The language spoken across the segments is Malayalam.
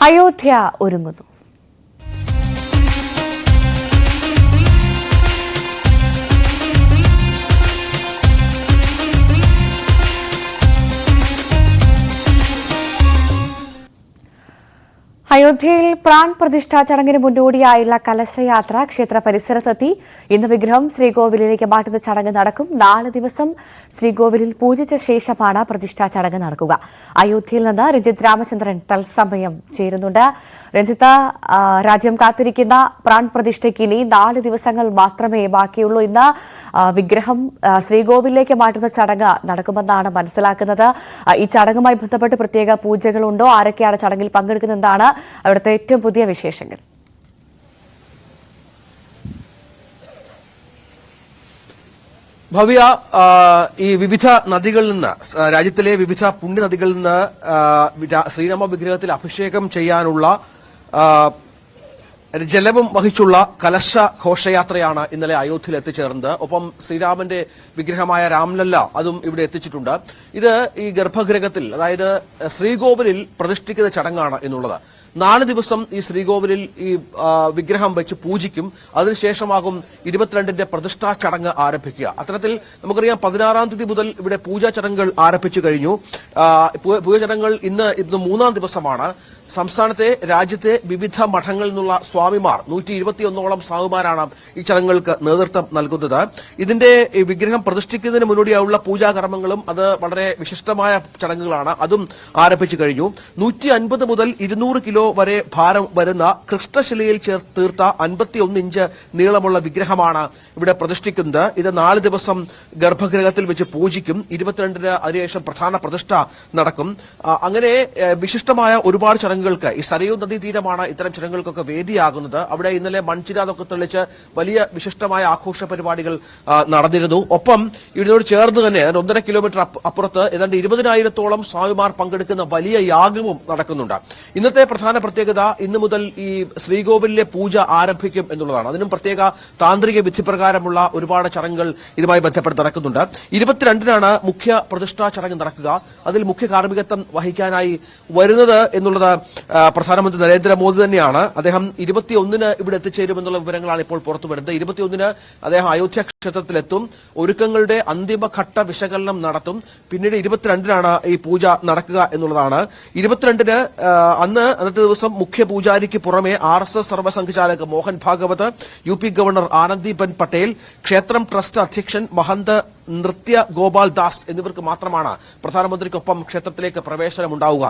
അയോധ്യ ഒരുങ്ങുന്നു. അയോധ്യയിൽ പ്രാൺ പ്രതിഷ്ഠാ ചടങ്ങിന് മുന്നോടിയായുള്ള കലശയാത്ര ക്ഷേത്ര പരിസരത്തെത്തി. ഇന്ന് വിഗ്രഹം ശ്രീകോവിലിലേക്ക് മാറ്റുന്ന ചടങ്ങ് നടക്കും. നാല് ദിവസം ശ്രീകോവിലിൽ പൂജിച്ച ശേഷമാണ് പ്രതിഷ്ഠാ ചടങ്ങ് നടക്കുക. അയോധ്യയിൽ നിന്ന് രഞ്ജിത്ത് രാമചന്ദ്രൻ തത്സമയം ചേരുന്നുണ്ട്. രഞ്ജിത്ത് രാജ്യം കാത്തിരിക്കുന്ന പ്രാൺ പ്രതിഷ്ഠയ്ക്ക് ഇനി നാല് ദിവസങ്ങൾ മാത്രമേ ബാക്കിയുള്ളൂ. ഇന്ന് വിഗ്രഹം ശ്രീകോവിലിലേക്ക് മാറ്റുന്ന ചടങ്ങ് നടക്കുമെന്നാണ് മനസ്സിലാക്കുന്നത്. ഈ ചടങ്ങുമായി ബന്ധപ്പെട്ട് പ്രത്യേക പൂജകളുണ്ടോ? ആരൊക്കെയാണ് ചടങ്ങിൽ പങ്കെടുക്കുന്നതെന്നാണ് അവിടുത്തെ ഏറ്റവും പുതിയ വിശേഷങ്ങൾ. ഭവ്യ ഈ വിവിധ നദികളിൽ നിന്ന് രാജ്യത്തിലെ വിവിധ പുണ്യ നദികളിൽ നിന്ന് ശ്രീരാമ വിഗ്രഹത്തിൽ അഭിഷേകം ചെയ്യാനുള്ള ജലവും വഹിച്ചുള്ള കലശ ഘോഷയാത്രയാണ് ഇന്നലെ അയോധ്യയിൽ എത്തിച്ചേർന്നത്. ഒപ്പം ശ്രീരാമന്റെ വിഗ്രഹമായ രാംലല്ല അതും ഇവിടെ എത്തിച്ചിട്ടുണ്ട്. ഇത് ഈ ഗർഭഗ്രഹത്തിൽ അതായത് ശ്രീകോവിലിൽ പ്രതിഷ്ഠിക്കുന്ന ചടങ്ങാണ് എന്നുള്ളത്. നാല് ദിവസം ഈ ശ്രീകോവിലിൽ ഈ വിഗ്രഹം വെച്ച് പൂജിക്കും. അതിനുശേഷമാകും ഇരുപത്തിരണ്ടിന്റെ പ്രതിഷ്ഠാ ചടങ്ങ് ആരംഭിക്കുക. അത്തരത്തിൽ നമുക്കറിയാം പതിനാറാം തീയതി മുതൽ ഇവിടെ പൂജാ ചടങ്ങുകൾ ആരംഭിച്ചു കഴിഞ്ഞു. പൂജാ ചടങ്ങുകൾ ഇന്ന് ഇന്ന് മൂന്നാം ദിവസമാണ്. സംസ്ഥാനത്തെ രാജ്യത്തെ വിവിധ മഠങ്ങളിൽ നിന്നുള്ള സ്വാമിമാർ നൂറ്റി ഇരുപത്തിയൊന്നോളം സ്വാമിമാരാണ് ഈ ചടങ്ങുകൾക്ക് നേതൃത്വം നൽകുന്നത്. ഇതിന്റെ വിഗ്രഹം പ്രതിഷ്ഠിക്കുന്നതിന് മുന്നോടിയായുള്ള പൂജാകർമ്മങ്ങളും അത് വളരെ വിശിഷ്ടമായ ചടങ്ങുകളാണ്. അതും ആരംഭിച്ചു കഴിഞ്ഞു. നൂറ്റി അൻപത് മുതൽ ഇരുന്നൂറ് കിലോ വരെ ഭാരം വരുന്ന കൃഷ്ണശിലയിൽ ചേർ തീർത്ത അൻപത്തിയൊന്ന് ഇഞ്ച് നീളമുള്ള വിഗ്രഹമാണ് ഇവിടെ പ്രതിഷ്ഠിക്കുന്നത്. ഇത് നാല് ദിവസം ഗർഭഗൃഹത്തിൽ വെച്ച് പൂജിക്കും. ഇരുപത്തിരണ്ടിന് അതിനുശേഷം പ്രധാന പ്രതിഷ്ഠ നടക്കും. അങ്ങനെ വിശിഷ്ടമായ ഒരുപാട് ചടങ്ങുകൾക്ക് ഈ സരയൂ നദീ തീരമാണ് ഇത്തരം ചടങ്ങുകൾക്കൊക്കെ വേദിയാകുന്നത്. അവിടെ ഇന്നലെ മൺചിരാതൊക്കെ തെളിച്ച് വലിയ വിശിഷ്ടമായ ആഘോഷ പരിപാടികൾ നടന്നിരുന്നു. ഒപ്പം ഇതിനോട് ചേർന്ന് തന്നെ ഒന്നര കിലോമീറ്റർ അപ്പ- അപ്പുറത്ത് ഏതാണ്ട് ഇരുപതിനായിരത്തോളം സ്വാമിമാർ പങ്കെടുക്കുന്ന വലിയ യാഗവും നടക്കുന്നുണ്ട്. ഇന്നത്തെ പ്രധാന പ്രത്യേകത ഇന്ന് മുതൽ ഈ ശ്രീകോവിലിലെ പൂജ ആരംഭിക്കും എന്നുള്ളതാണ്. അതിനും പ്രത്യേക താന്ത്രിക വിധിപ്രകാരമുള്ള ഒരുപാട് ചടങ്ങുകൾ ഇതുമായി ബന്ധപ്പെട്ട് നടക്കുന്നുണ്ട്. ഇരുപത്തിരണ്ടിനാണ് മുഖ്യ പ്രതിഷ്ഠാ ചടങ്ങ് നടക്കുക. അതിൽ മുഖ്യ കാർമ്മികത്വം വഹിക്കാനായി വരുന്നത് എന്നുള്ളത് പ്രധാനമന്ത്രി നരേന്ദ്രമോദി തന്നെയാണ്. അദ്ദേഹം ഇരുപത്തിയൊന്നിന് ഇവിടെ എത്തിച്ചേരുമെന്നുള്ള വിവരങ്ങളാണ് ഇപ്പോൾ പുറത്തുവരുന്നത്. ഇരുപത്തിയൊന്നിന് അദ്ദേഹം അയോധ്യ ക്ഷേത്രത്തിലെത്തും ഒരുക്കങ്ങളുടെ അന്തിമഘട്ട വിശകലനം നടത്തും. പിന്നീട് ഇരുപത്തിരണ്ടിനാണ് ഈ പൂജ നടക്കുക എന്നുള്ളതാണ്. ഇരുപത്തിരണ്ടിന് അന്ന് അന്നത്തെ ദിവസം മുഖ്യ പൂജാരിക്ക് പുറമെ R S S സർവസംഘചാലക് Mohan Bhagwat U P governor Anandiben Patel ക്ഷേത്രം ട്രസ്റ്റ് അധ്യക്ഷൻ മഹന്ത് നൃത്യ ഗോപാൽ ദാസ് എന്നിവർക്ക് മാത്രമാണ് പ്രധാനമന്ത്രിക്കൊപ്പം ക്ഷേത്രത്തിലേക്ക് പ്രവേശനം ഉണ്ടാവുക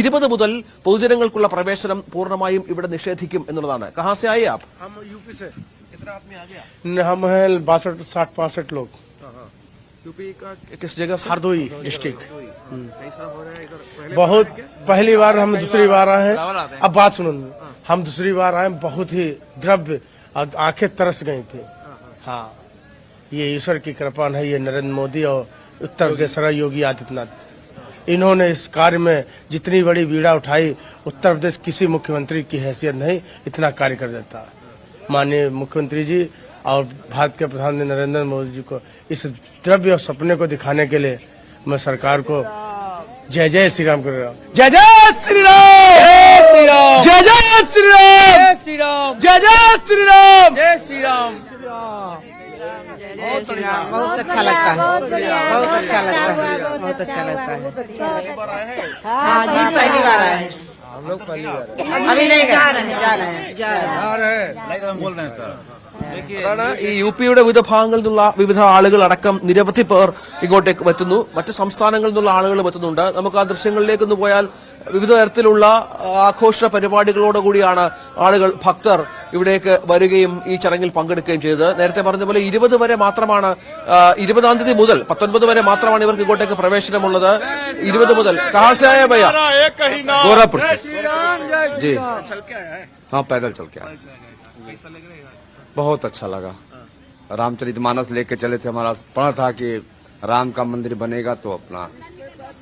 ഇരുപത് മുതൽ പൊതുജനങ്ങൾക്കുള്ള പ്രവേശനം പൂർണമായും ഇവിടെ നിഷേധിക്കും എന്നുള്ളതാണ്. കഹാസയായി ആപ്പ്. हम यूपी से न- हम हैं बासठ साठ पासठ लोग। यूपी का किस जगह से? हरदोई डिस्ट्रिक्ट। कैसा हो है बहुत पहली बार हम दूसरी बार आए हैं। अब बात सुनो हम दूसरी बार आए बहुत ही द्रव्य आँखें तरस गई थी। हाँ ये ईश्वर की कृपा है ये नरेंद्र मोदी और उत्तर प्रदेश योगी आदित्यनाथ। इन्होंने इस कार्य में जितनी बड़ी बीड़ा उठाई उत्तर प्रदेश किसी मुख्यमंत्री की हैसियत नहीं इतना कार्य कर देता। माननीय मुख्यमंत्री जी और भारत के प्रधानमंत्री नरेंद्र मोदी जी को इस द्रव्य और सपने को दिखाने के लिए मैं सरकार को जय जय श्री राम कर रहा हूँ। जय जय श्री राम जय जय श्री राम श्री राम जय जय श्री राम जय श्री राम जय श्री राम बहुत अच्छा लगता है। बहुत अच्छा लगता है। बहुत अच्छा लगता है हाँ जी पहली बार आए। हैं लोग पहली बार अभी नहीं गए जा रहे हैं जा रहे हैं അതാണ് ഈ യു പിയുടെ വിവിധ ഭാഗങ്ങളിൽ നിന്നുള്ള വിവിധ ആളുകൾ അടക്കം നിരവധി പേർ ഇങ്ങോട്ടേക്ക് എത്തുന്നു മറ്റ് സംസ്ഥാനങ്ങളിൽ നിന്നുള്ള ആളുകളും എത്തുന്നുണ്ട് നമുക്ക് ആ ദൃശ്യങ്ങളിലേക്ക് ഒന്ന് പോയാൽ വിവിധ തരത്തിലുള്ള ആഘോഷ പരിപാടികളോടുകൂടിയാണ് ആളുകൾ ഭക്തർ ഇവിടേക്ക് വരികയും ഈ ചടങ്ങിൽ പങ്കെടുക്കുകയും ചെയ്തത് നേരത്തെ പറഞ്ഞ പോലെ ഇരുപത് വരെ മാത്രമാണ് ആ, ഇരുപതാം തീയതി മുതൽ പത്തൊൻപത് വരെ മാത്രമാണ് ഇവർക്ക് ഇങ്ങോട്ടേക്ക് പ്രവേശനമുള്ളത് ഇരുപത് മുതൽ കഹാസായ ഭയ്യ गोरखपुर से जी हाँ पैदल चल के आए बहुत अच्छा लगा रामचरितमानस लेके चले थे हमारा पढ़ा था कि राम का मंदिर बनेगा तो अपना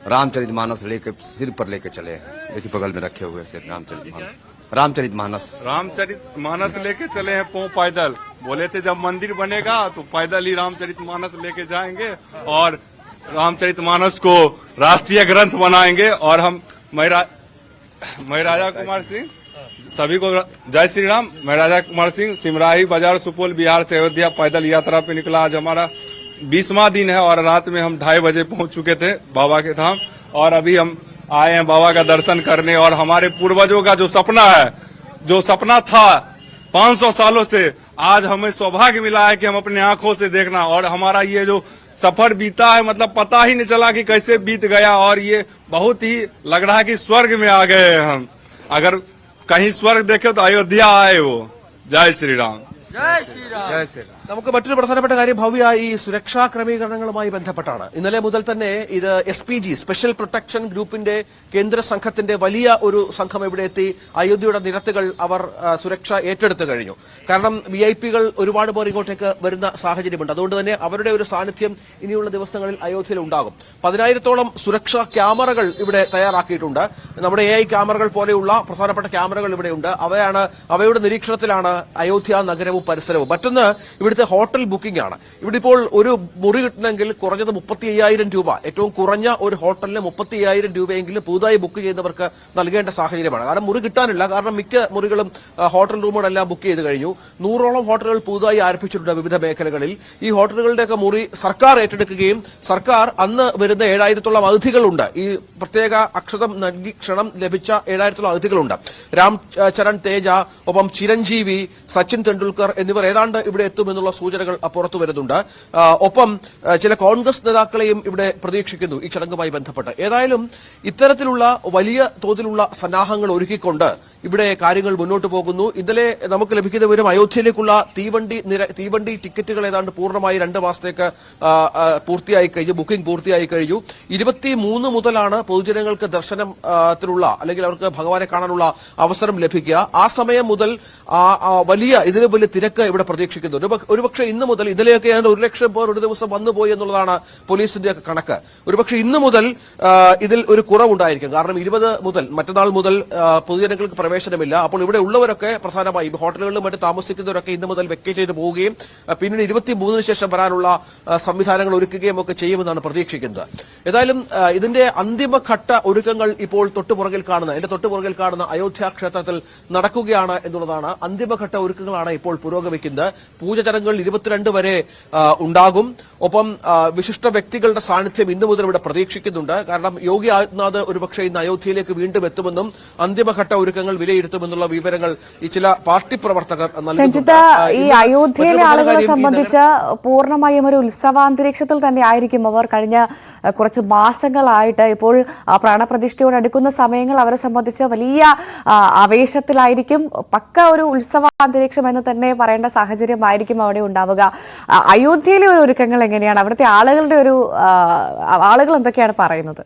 रामचरितमानस लेके, सिर पर लेके चले हैं। देखिए, बगल में रखे हुए सिर, रामचरित मानस। रामचरित मानस। रामचरित मानस लेके चले हैं पो पैदल। बोले थे, जब मंदिर बनेगा तो पैदल ही रामचरित मानस लेके जाएँगे और रामचरित मानस को राष्ट्रीय ग्रंथ बनाएँगे और हम मैं रा- मैं राजा कुमार सिंह, सभी को जय श्री राम। मैं राजा कुमार सिंह, सिमराही बाज़ार, सुपौल, बिहार से अयोध्या पैदल यात्रा पे निकला। आज हमारा बीसवा दिन है और रात में हम ढाई बजे पहुँच चुके थे बाबा के धाम और अभी हम आए हैं बाबा का दर्शन करने और हमारे पूर्वजों का जो सपना है, जो सपना था 500 सालों से, आज हमें सौभाग्य मिला है कि हम अपने आँखों से देखना और हमारा ये जो सफ़र बीता है मतलब पता ही नहीं चला कि कैसे बीत गया और ये बहुत ही लग रहा है कि स्वर्ग में आ गए हैं हम। अगर कहीं स्वर्ग देखे तो अयोध्या आए वो। जय श्री राम। നമുക്ക് മറ്റൊരു പ്രധാനപ്പെട്ട കാര്യം ഭവ്യ ഈ സുരക്ഷാ ക്രമീകരണങ്ങളുമായി ബന്ധപ്പെട്ടാണ്. ഇന്നലെ മുതൽ തന്നെ ഇത് S P G special protection ഗ്രൂപ്പിന്റെ കേന്ദ്ര സംഘത്തിന്റെ വലിയ ഒരു സംഘം ഇവിടെ എത്തി അയോധ്യയുടെ നിരത്തുകൾ അവർ സുരക്ഷ ഏറ്റെടുത്തു കഴിഞ്ഞു. കാരണം വി ഐ പികൾ ഒരുപാട് പേർ ഇങ്ങോട്ടേക്ക് വരുന്ന സാഹചര്യമുണ്ട്. അതുകൊണ്ട് തന്നെ അവരുടെ ഒരു സാന്നിധ്യം ഇനിയുള്ള ദിവസങ്ങളിൽ അയോധ്യയിൽ ഉണ്ടാകും. പതിനായിരത്തോളം സുരക്ഷാ ക്യാമറകൾ ഇവിടെ തയ്യാറാക്കിയിട്ടുണ്ട്. നമ്മുടെ എ ഐ ക്യാമറകൾ പോലെയുള്ള പ്രധാനപ്പെട്ട ക്യാമറകൾ ഇവിടെയുണ്ട്. അവയാണ് അവയുടെ നിരീക്ഷണത്തിലാണ് അയോധ്യ നഗരവും പരിസരവും. മറ്റൊന്ന് ഇവിടുത്തെ ഹോട്ടൽ ബുക്കിംഗ് ആണ്. ഇവിടെ ഇപ്പോൾ ഒരു മുറി കിട്ടണമെങ്കിൽ കുറഞ്ഞത് മുപ്പത്തി അയ്യായിരം രൂപ. ഏറ്റവും കുറഞ്ഞ ഒരു ഹോട്ടലിന് മുപ്പത്തി അയ്യായിരം രൂപയെങ്കിലും പുതുതായി ബുക്ക് ചെയ്യുന്നവർക്ക് നൽകേണ്ട സാഹചര്യമാണ്. കാരണം മുറി കിട്ടാനില്ല. കാരണം മിക്ക മുറികളും ഹോട്ടൽ റൂമുകളെല്ലാം ബുക്ക് ചെയ്ത് കഴിഞ്ഞു. നൂറോളം ഹോട്ടലുകൾ പുതുതായി ആരംഭിച്ചിട്ടുണ്ട് വിവിധ മേഖലകളിൽ. ഈ ഹോട്ടലുകളുടെയൊക്കെ മുറി സർക്കാർ ഏറ്റെടുക്കുകയും സർക്കാർ അന്ന് വരുന്ന ഏഴായിരത്തോളം അതിഥികളുണ്ട് ഈ പ്രത്യേക അക്ഷതം നൽകി ക്ഷണം ലഭിച്ച ഏഴായിരത്തോളം അതിഥികളുണ്ട് രാം ചരൺ തേജ ഒപ്പം ചിരഞ്ജീവി സച്ചിൻ തെണ്ടുൽക്കർ എന്നിവർ ഏതാണ്ട് ഇവിടെ എത്തുമെന്നുള്ള സൂചനകൾ പുറത്തു വരുന്നുണ്ട്. ഒപ്പം ചില കോൺഗ്രസ് നേതാക്കളെയും ഇവിടെ പ്രതീക്ഷിക്കുന്നു ഈ ചടങ്ങുമായി ബന്ധപ്പെട്ട്. ഏതായാലും ഇത്തരത്തിലുള്ള വലിയ തോതിലുള്ള സന്നാഹങ്ങൾ ഒരുക്കിക്കൊണ്ട് ഇവിടെ കാര്യങ്ങൾ മുന്നോട്ട് പോകുന്നു. ഇന്നലെ നമുക്ക് ലഭിക്കുന്ന വിവരം അയോധ്യയിലേക്കുള്ള തീവണ്ടി തീവണ്ടി ടിക്കറ്റുകൾ ഏതാണ്ട് പൂർണമായി രണ്ട് മാസത്തേക്ക് പൂർത്തിയായി കഴിഞ്ഞു ബുക്കിംഗ് പൂർത്തിയായി കഴിഞ്ഞു. ഇരുപത്തി മൂന്ന് മുതലാണ് പൊതുജനങ്ങൾക്ക് ദർശനത്തിനുള്ള അല്ലെങ്കിൽ അവർക്ക് ഭഗവാനെ കാണാനുള്ള അവസരം ലഭിക്കുക. ആ സമയം മുതൽ വലിയ ഇതിന് വലിയ തിരക്ക് ഇവിടെ പ്രതീക്ഷിക്കുന്നുണ്ട് ഒരു- ഒരുപക്ഷെ ഇന്ന് മുതൽ ഇതിലെയൊക്കെ ഒരു ലക്ഷം പേർ ഒരു ദിവസം വന്നുപോയി എന്നുള്ളതാണ് പോലീസിന്റെ കണക്ക്. ഒരുപക്ഷെ ഇന്ന് മുതൽ ഇതിൽ ഒരു കുറവുണ്ടായിരിക്കും. കാരണം ഇരുപത് മുതൽ മറ്റന്നാൾ മുതൽ പൊതുജനങ്ങൾക്ക് പ്രവേശനമില്ല. അപ്പോൾ ഇവിടെ ഉള്ളവരൊക്കെ പ്രധാനമായും ഹോട്ടലുകളിലും മറ്റ് താമസിക്കുന്നവരൊക്കെ ഇന്ന് മുതൽ വെക്കേറ്റ് ചെയ്ത് പോവുകയും പിന്നീട് ഇരുപത്തി മൂന്നിന് ശേഷം വരാനുള്ള സംവിധാനങ്ങൾ ഒരുക്കുകയും ഒക്കെ ചെയ്യുമെന്നാണ് പ്രതീക്ഷിക്കുന്നത്. ഏതായാലും ഇതിന്റെ അന്തിമഘട്ട ഒരുക്കങ്ങൾ ഇപ്പോൾ തൊട്ടുപുറകിൽ കാണുന്ന എന്റെ തൊട്ടുപുറകിൽ കാണുന്ന അയോധ്യ ക്ഷേത്രത്തിൽ നടക്കുകയാണ് എന്നുള്ളതാണ് അന്തിമഘട്ട ഒരുക്കങ്ങളാണ് ഇപ്പോൾ പുരോഗമിക്കുന്നത്. പൂജ ചടങ്ങുകൾ ഇരുപത്തിരണ്ട് വരെ ഉണ്ടാകും. ഒപ്പം വിശിഷ്ട വ്യക്തികളുടെ സാന്നിധ്യം ഇന്നു മുതൽ ഇവിടെ പ്രതീക്ഷിക്കുന്നുണ്ട്. കാരണം യോഗി ആദിത്യനാഥ് ഒരുപക്ഷെ ഇന്ന് അയോധ്യയിലേക്ക് വീണ്ടും എത്തുമെന്നും അന്തിമഘട്ട ഒരുക്കങ്ങൾ വിലയിരുത്തുമെന്നുള്ള വിവരങ്ങൾ ഈ ചില പാർട്ടി പ്രവർത്തകർ രഞ്ജിത്ത് ഈ അയോധ്യയിലെ ആളുകളെ സംബന്ധിച്ച് പൂർണമായും ഒരു ഉത്സവാന്തരീക്ഷത്തിൽ തന്നെ ആയിരിക്കും അവർ. കഴിഞ്ഞ കുറച്ച് മാസങ്ങളായിട്ട് ഇപ്പോൾ പ്രാണപ്രതിഷ്ഠയോട് അടുക്കുന്ന സമയങ്ങൾ അവരെ സംബന്ധിച്ച് വലിയ ആവേശത്തിലായിരിക്കും. പക്ക ഒരു ഉത്സവാന്തരീക്ഷം എന്ന് തന്നെ പറയേണ്ട സാഹചര്യമായിരിക്കും അവിടെ ഉണ്ടാവുക. അയോധ്യയിലെ ഒരു ഒരുക്കങ്ങൾ എങ്ങനെയാണ്? അവിടുത്തെ ആളുകളുടെ ഒരു ആളുകൾ എന്തൊക്കെയാണ് പറയുന്നത്?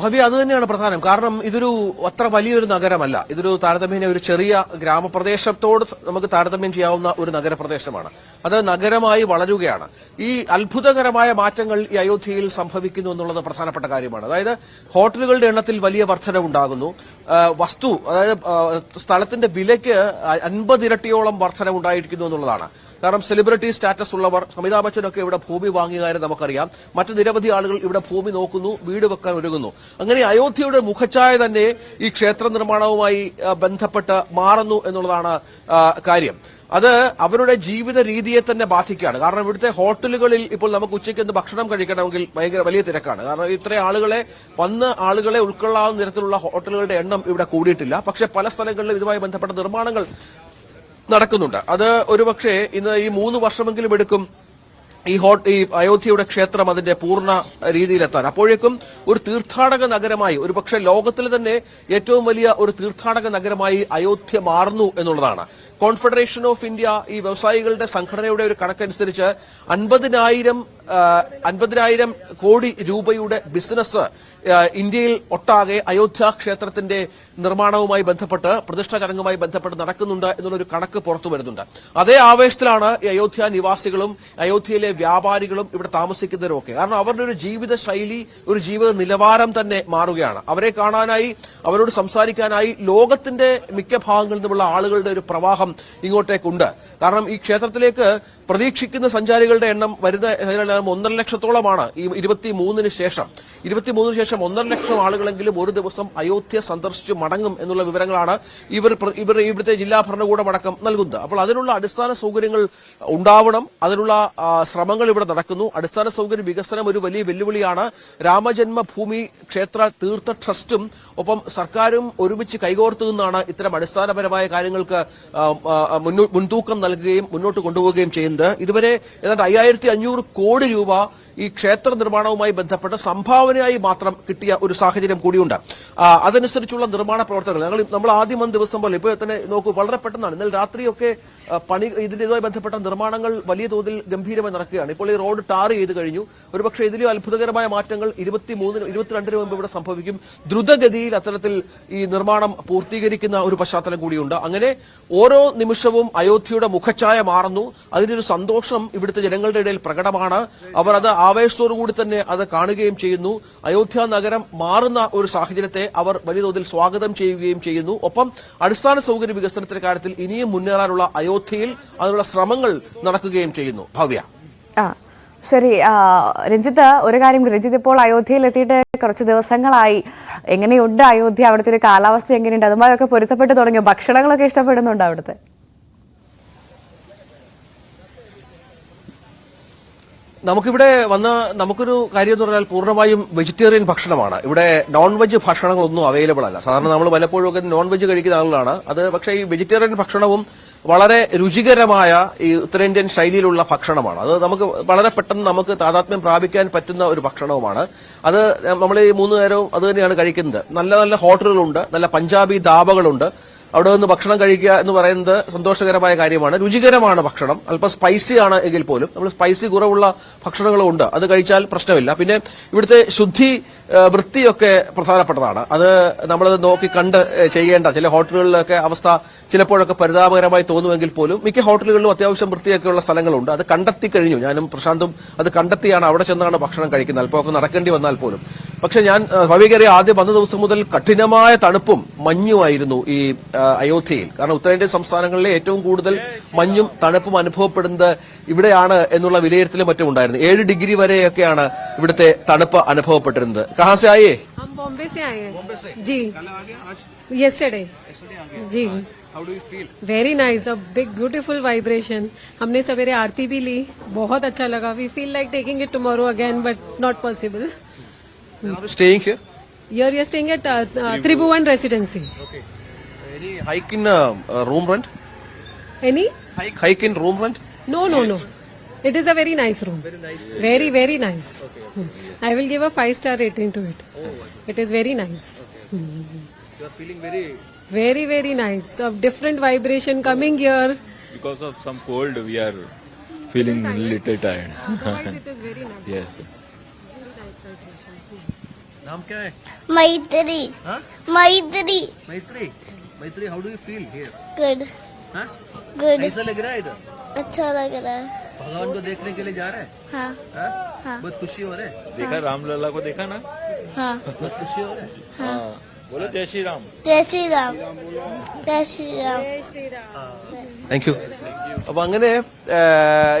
ഭവ്യ അത് തന്നെയാണ് പ്രധാനം. കാരണം ഇതൊരു അത്ര വലിയൊരു നഗരമല്ല. ഇതൊരു താരതമ്യേന ഒരു ചെറിയ ഗ്രാമപ്രദേശത്തോട് നമുക്ക് താരതമ്യം ചെയ്യാവുന്ന ഒരു നഗരപ്രദേശമാണ്. അത് നഗരമായി വളരുകയാണ്. ഈ അത്ഭുതകരമായ മാറ്റങ്ങൾ ഈ അയോധ്യയിൽ സംഭവിക്കുന്നു എന്നുള്ളത് പ്രധാനപ്പെട്ട കാര്യമാണ്. അതായത് ഹോട്ടലുകളുടെ എണ്ണത്തിൽ വലിയ വർധന ഉണ്ടാകുന്നു. വസ്തു അതായത് സ്ഥലത്തിന്റെ വിലയ്ക്ക് അൻപതിരട്ടിയോളം വർധന ഉണ്ടായിരിക്കുന്നു എന്നുള്ളതാണ്. കാരണം സെലിബ്രിറ്റി സ്റ്റാറ്റസ് ഉള്ളവർ അമിതാഭ് ബച്ചനൊക്കെ ഇവിടെ ഭൂമി വാങ്ങിയ കാര്യം നമുക്കറിയാം. മറ്റ് നിരവധി ആളുകൾ ഇവിടെ ഭൂമി നോക്കുന്നു വീട് വെക്കാൻ ഒരുങ്ങുന്നു. അങ്ങനെ അയോധ്യയുടെ മുഖച്ഛായ തന്നെ ഈ ക്ഷേത്ര നിർമ്മാണവുമായി ബന്ധപ്പെട്ട് മാറുന്നു എന്നുള്ളതാണ് കാര്യം. അത് അവരുടെ ജീവിത രീതിയെ തന്നെ ബാധിക്കുകയാണ്. കാരണം ഇവിടുത്തെ ഹോട്ടലുകളിൽ ഇപ്പോൾ നമുക്ക് ഉച്ചയ്ക്ക് എന്ത് ഭക്ഷണം കഴിക്കണമെങ്കിൽ ഭയങ്കര വലിയ തിരക്കാണ്. കാരണം ഇത്ര ആളുകളെ വന്ന് ആളുകളെ ഉൾക്കൊള്ളാവുന്ന തരത്തിലുള്ള ഹോട്ടലുകളുടെ എണ്ണം ഇവിടെ കൂടിയിട്ടില്ല. പക്ഷേ പല സ്ഥലങ്ങളിലും ഇതുമായി ബന്ധപ്പെട്ട നിർമ്മാണങ്ങൾ നടക്കുന്നുണ്ട്. അത് ഒരുപക്ഷെ ഇന്ന് ഈ മൂന്ന് വർഷമെങ്കിലും എടുക്കും ഈ ഹോട്ട് ഈ അയോധ്യയുടെ ക്ഷേത്രം അതിന്റെ പൂർണ രീതിയിലെത്താൻ. അപ്പോഴേക്കും ഒരു തീർത്ഥാടക നഗരമായി ഒരു പക്ഷേ ലോകത്തിൽ തന്നെ ഏറ്റവും വലിയ ഒരു തീർത്ഥാടക നഗരമായി അയോധ്യ മാറുന്നു എന്നുള്ളതാണ്. കോൺഫെഡറേഷൻ ഓഫ് ഇന്ത്യ ഈ വ്യവസായികളുടെ സംഘടനയുടെ ഒരു കണക്കനുസരിച്ച് അൻപതിനായിരം അൻപതിനായിരം കോടി രൂപയുടെ ബിസിനസ് ഇന്ത്യയിൽ ഒട്ടാകെ അയോധ്യ ക്ഷേത്രത്തിന്റെ നിർമ്മാണവുമായി ബന്ധപ്പെട്ട് പ്രതിഷ്ഠാ ചടങ്ങുമായി ബന്ധപ്പെട്ട് നടക്കുന്നുണ്ട് എന്നുള്ളൊരു കണക്ക് പുറത്തു വരുന്നുണ്ട്. അതേ ആവേശത്തിലാണ് ഈ അയോധ്യ നിവാസികളും അയോധ്യയിലെ വ്യാപാരികളും ഇവിടെ താമസിക്കുന്നവരും ഒക്കെ കാരണം അവരുടെ ഒരു ജീവിത ശൈലി ഒരു ജീവിത നിലവാരം തന്നെ മാറുകയാണ്. അവരെ കാണാനായി അവരോട് സംസാരിക്കാനായി ലോകത്തിന്റെ മിക്ക ഭാഗങ്ങളിൽ നിന്നുമുള്ള ആളുകളുടെ ഒരു പ്രവാഹം ഇങ്ങോട്ടേക്കുണ്ട്. കാരണം ഈ ക്ഷേത്രത്തിലേക്ക് പ്രതീക്ഷിക്കുന്ന സഞ്ചാരികളുടെ എണ്ണം വരുന്ന ഒന്നര ലക്ഷത്തോളമാണ് ഈ ഇരുപത്തി മൂന്നിന് ശേഷം. ഇരുപത്തി മൂന്നിന് ശേഷം ഒന്നര ലക്ഷം ആളുകളെങ്കിലും ഒരു ദിവസം അയോധ്യ സന്ദർശിച്ച് മടങ്ങും എന്നുള്ള വിവരങ്ങളാണ് ഇവർ ഇവർ ഇവിടുത്തെ ജില്ലാ ഭരണകൂടമടക്കം നൽകുന്നത്. അപ്പോൾ അതിനുള്ള അടിസ്ഥാന സൗകര്യങ്ങൾ ഉണ്ടാവണം. അതിനുള്ള ശ്രമങ്ങൾ ഇവിടെ നടക്കുന്നു. അടിസ്ഥാന സൗകര്യ വികസനം ഒരു വലിയ വെല്ലുവിളിയാണ്. രാമജന്മഭൂമി ക്ഷേത്ര തീർത്ഥ ട്രസ്റ്റും ഒപ്പം സർക്കാരും ഒരുമിച്ച് കൈകോർത്തു നിന്നാണ് ഇത്തരം അടിസ്ഥാനപരമായ കാര്യങ്ങൾക്ക് മുൻതൂക്കം നൽകുകയും മുന്നോട്ട് കൊണ്ടുപോവുകയും ചെയ്യുന്നത്. ഇതുവരെ ഏതാണ്ട് അയ്യായിരത്തി അഞ്ഞൂറ് കോടി രൂപ ഈ ക്ഷേത്ര നിർമ്മാണവുമായി ബന്ധപ്പെട്ട് സംഭാവനയായി മാത്രം കിട്ടിയ ഒരു സാഹചര്യം കൂടിയുണ്ട്. ആ, അതനുസരിച്ചുള്ള നിർമ്മാണ പ്രവർത്തനങ്ങൾ. ഞങ്ങൾ നമ്മൾ ആദ്യം വന്ന ദിവസം പോലെ ഇപ്പോൾ തന്നെ നോക്കൂ വളരെ പെട്ടെന്നാണ്. ഇന്നലെ രാത്രിയൊക്കെ ആ, പണി ഇതിന്റെ ഇതുമായി ബന്ധപ്പെട്ട നിർമ്മാണങ്ങൾ വലിയ തോതിൽ ഗംഭീരമായി നടക്കുകയാണ്. ഇപ്പോൾ ഈ റോഡ് ടാർ ചെയ്ത് കഴിഞ്ഞു. ഒരുപക്ഷെ ഇതിലും അത്ഭുതകരമായ മാറ്റങ്ങൾ ഇരുപത്തിമൂന്നിന് ഇരുപത്തിരണ്ടിന് മുമ്പ് ഇവിടെ സംഭവിക്കും. ദ്രുതഗതിയിൽ അത്തരത്തിൽ ഈ നിർമ്മാണം പൂർത്തീകരിക്കുന്ന ഒരു പശ്ചാത്തലം കൂടിയുണ്ട്. അങ്ങനെ ഓരോ നിമിഷവും അയോധ്യയുടെ മുഖച്ഛായ മാറുന്നു. അതിനൊരു സന്തോഷം ഇവിടുത്തെ ജനങ്ങളുടെ ഇടയിൽ പ്രകടമാണ്. അവർ അത് ആവേശത്തോടുകൂടി തന്നെ അത് കാണുകയും ചെയ്യുന്നു. അയോധ്യ നഗരം മാറുന്ന ഒരു സാഹചര്യത്തെ അവർ വലിയ തോതിൽ സ്വാഗതം ചെയ്യുകയും ചെയ്യുന്നു. ഒപ്പം അടിസ്ഥാന സൗകര്യ വികസനത്തിന്റെ കാര്യത്തിൽ ഇനിയും മുന്നേറാനുള്ള അയോധ്യയിൽ അതിനുള്ള ശ്രമങ്ങൾ നടക്കുകയും ചെയ്യുന്നു. ഭവ്യ. ശരി. രഞ്ജിത്ത് ഒരു കാര്യം. രഞ്ജിത്ത് ഇപ്പോൾ അയോധ്യയിൽ എത്തിയിട്ട് കുറച്ച് ദിവസങ്ങളായി. എങ്ങനെയുണ്ട് അയോധ്യ? അവിടുത്തെ ഒരു കാലാവസ്ഥ എങ്ങനെയുണ്ട്? അതുമായൊക്കെ പൊരുത്തപ്പെട്ട് തുടങ്ങിയോ? ഭക്ഷണങ്ങളൊക്കെ ഇഷ്ടപ്പെടുന്നുണ്ടോ അവിടുത്തെ? നമുക്കിവിടെ വന്ന നമുക്കൊരു കാര്യം എന്ന് പറഞ്ഞാൽ പൂർണമായും വെജിറ്റേറിയൻ ഭക്ഷണമാണ്. ഇവിടെ നോൺ വെജ് ഭക്ഷണങ്ങളൊന്നും അവൈലബിൾ അല്ല. സാധാരണ നമ്മൾ പലപ്പോഴും ഒക്കെ നോൺ വെജ് കഴിക്കുന്ന ആളുകളാണ്. അത് പക്ഷേ ഈ വെജിറ്റേറിയൻ ഭക്ഷണവും വളരെ രുചികരമായ ഈ ഉത്തരേന്ത്യൻ ശൈലിയിലുള്ള ഭക്ഷണമാണ്. അത് നമുക്ക് വളരെ പെട്ടെന്ന് നമുക്ക് താതാത്മ്യം പ്രാപിക്കാൻ പറ്റുന്ന ഒരു ഭക്ഷണവുമാണ്. അത് നമ്മൾ ഈ മൂന്ന് നേരവും അത് തന്നെയാണ് കഴിക്കുന്നത്. നല്ല നല്ല ഹോട്ടലുകളുണ്ട്. നല്ല പഞ്ചാബി ധാബകളുണ്ട്. അവിടെ നിന്ന് ഭക്ഷണം കഴിക്കുക എന്ന് പറയുന്നത് സന്തോഷകരമായ കാര്യമാണ്. രുചികരമാണ് ഭക്ഷണം. അല്പം സ്പൈസി ആണ് എങ്കിൽ പോലും നമ്മൾ സ്പൈസി കുറവുള്ള ഭക്ഷണങ്ങളും ഉണ്ട്. അത് കഴിച്ചാൽ പ്രശ്നമില്ല. പിന്നെ ഇവിടുത്തെ ശുദ്ധി വൃത്തിയൊക്കെ പ്രധാനപ്പെട്ടതാണ്. അത് നമ്മളത് നോക്കി കണ്ട് ചെയ്യേണ്ട ചില ഹോട്ടലുകളിലൊക്കെ അവസ്ഥ ചിലപ്പോഴൊക്കെ പരിതാപകരമായി തോന്നുമെങ്കിൽ പോലും മിക്ക ഹോട്ടലുകളിലും അത്യാവശ്യം വൃത്തിയൊക്കെയുള്ള സ്ഥലങ്ങളുണ്ട്. അത് കണ്ടെത്തി കഴിഞ്ഞു. ഞാനും പ്രശാന്തും അത് കണ്ടെത്തിയാണ് അവിടെ ചെന്നാണ് ഭക്ഷണം കഴിക്കുന്നത്. അല്പമൊക്കെ നടക്കേണ്ടി വന്നാൽ പോലും. പക്ഷെ ഞാൻ ഭവികരെ ആദ്യം വന്ന ദിവസം മുതൽ കഠിനമായ തണുപ്പും മഞ്ഞുമായിരുന്നു ഈ ആ, അയോധ്യയിൽ കാരണം ഉത്തരേന്ത്യൻ സംസ്ഥാനങ്ങളിലെ ഏറ്റവും കൂടുതൽ മഞ്ഞും തണുപ്പും അനുഭവപ്പെടുന്നത് ഇവിടെയാണ് എന്നുള്ള വിലയിരുത്തലും മറ്റും ഉണ്ടായിരുന്നു ഏഴ് ഡിഗ്രി വരെയൊക്കെയാണ് ഇവിടുത്തെ തണുപ്പ് അനുഭവപ്പെട്ടിരുന്നത് കഹാസെ ആയേ हम बॉम्बे से आए हैं जी yesterday ji very nice a big beautiful vibration हमने सवेरे आरती भी ली बहुत अच्छा लगा we feel like taking it tomorrow again but not possible staying here? Here are staying at uh, uh, Tribhuvan Residency. Okay. Any hike in uh, uh, room rent? Any? Hike, hike in room rent? No, no, no. It is a very nice room. Very nice. Very, very nice. Hmm. I will give a five star rating to it. Oh, it is very nice. Okay. Hmm. You are feeling very. Very, very nice. Of different vibration coming here. Because of some cold, we are feeling little tired. Otherwise, it is very nice. Yes. नाम क्या है? मैत्री। हाँ? Maitri. Maitri? Maitri how do you feel here good good ऐसा लग रहा है इधर? अच्छा लग रहा है। भगवान को देखने के लिए जा रहे हैं? हाँ, हाँ? हाँ। बहुत खुशी हो रहा है? देखा राम लला को देखा ना? हाँ, बहुत खुशी हो रहा है? हाँ, बोलो जय श्री राम। जय श्री राम। जय श्री राम। जय श्री राम थैंक यू അപ്പൊ അങ്ങനെ